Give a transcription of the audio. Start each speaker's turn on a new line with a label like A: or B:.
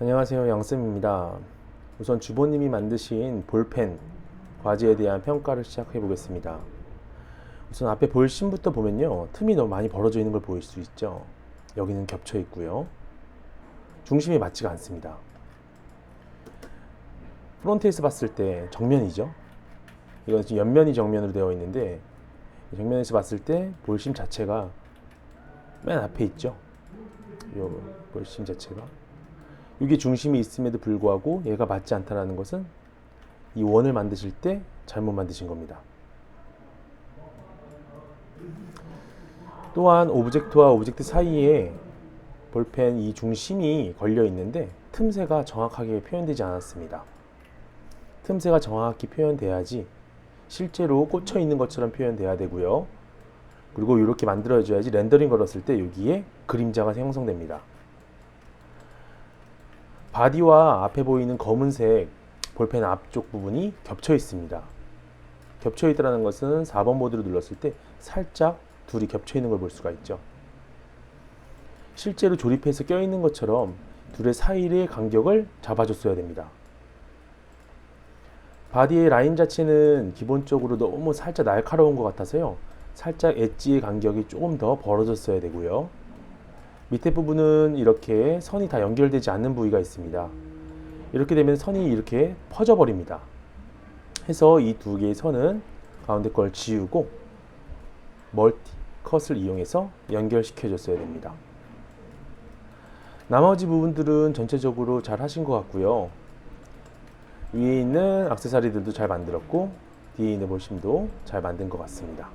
A: 안녕하세요 양쌤입니다. 우선 주보님이 만드신 볼펜 과제에 대한 평가를 시작해 보겠습니다. 우선 앞에 볼심부터 보면요 틈이 너무 많이 벌어져 있는 걸 보일 수 있죠. 여기는 겹쳐 있고요. 중심이 맞지가 않습니다. 프론트에서 봤을 때 정면이죠. 이건 지금 옆면이 정면으로 되어 있는데 정면에서 봤을 때 볼심 자체가 맨 앞에 있죠. 요 볼심 자체가 이게 중심이 있음에도 불구하고 얘가 맞지 않다라는 것은 이 원을 만드실 때 잘못 만드신 겁니다. 또한 오브젝트와 오브젝트 사이에 볼펜 이 중심이 걸려 있는데 틈새가 정확하게 표현되지 않았습니다. 틈새가 정확히 표현돼야지 실제로 꽂혀 있는 것처럼 표현돼야 되고요. 그리고 이렇게 만들어줘야지 렌더링 걸었을 때 여기에 그림자가 형성됩니다. 바디와 앞에 보이는 검은색 볼펜 앞쪽 부분이 겹쳐 있습니다. 겹쳐 있다는 것은 4번 보드를 눌렀을 때 살짝 둘이 겹쳐 있는 걸 볼 수가 있죠. 실제로 조립해서 껴 있는 것처럼 둘의 사이의 간격을 잡아줬어야 됩니다. 바디의 라인 자체는 기본적으로 너무 살짝 날카로운 것 같아서요. 살짝 엣지의 간격이 조금 더 벌어졌어야 되고요. 밑에 부분은 이렇게 선이 다 연결되지 않는 부위가 있습니다. 이렇게 되면 선이 이렇게 퍼져 버립니다. 해서 이 두 개의 선은 가운데 걸 지우고 멀티 컷을 이용해서 연결시켜 줬어야 됩니다. 나머지 부분들은 전체적으로 잘 하신 것 같고요. 위에 있는 악세사리들도 잘 만들었고 뒤에 있는 볼심도 잘 만든 것 같습니다.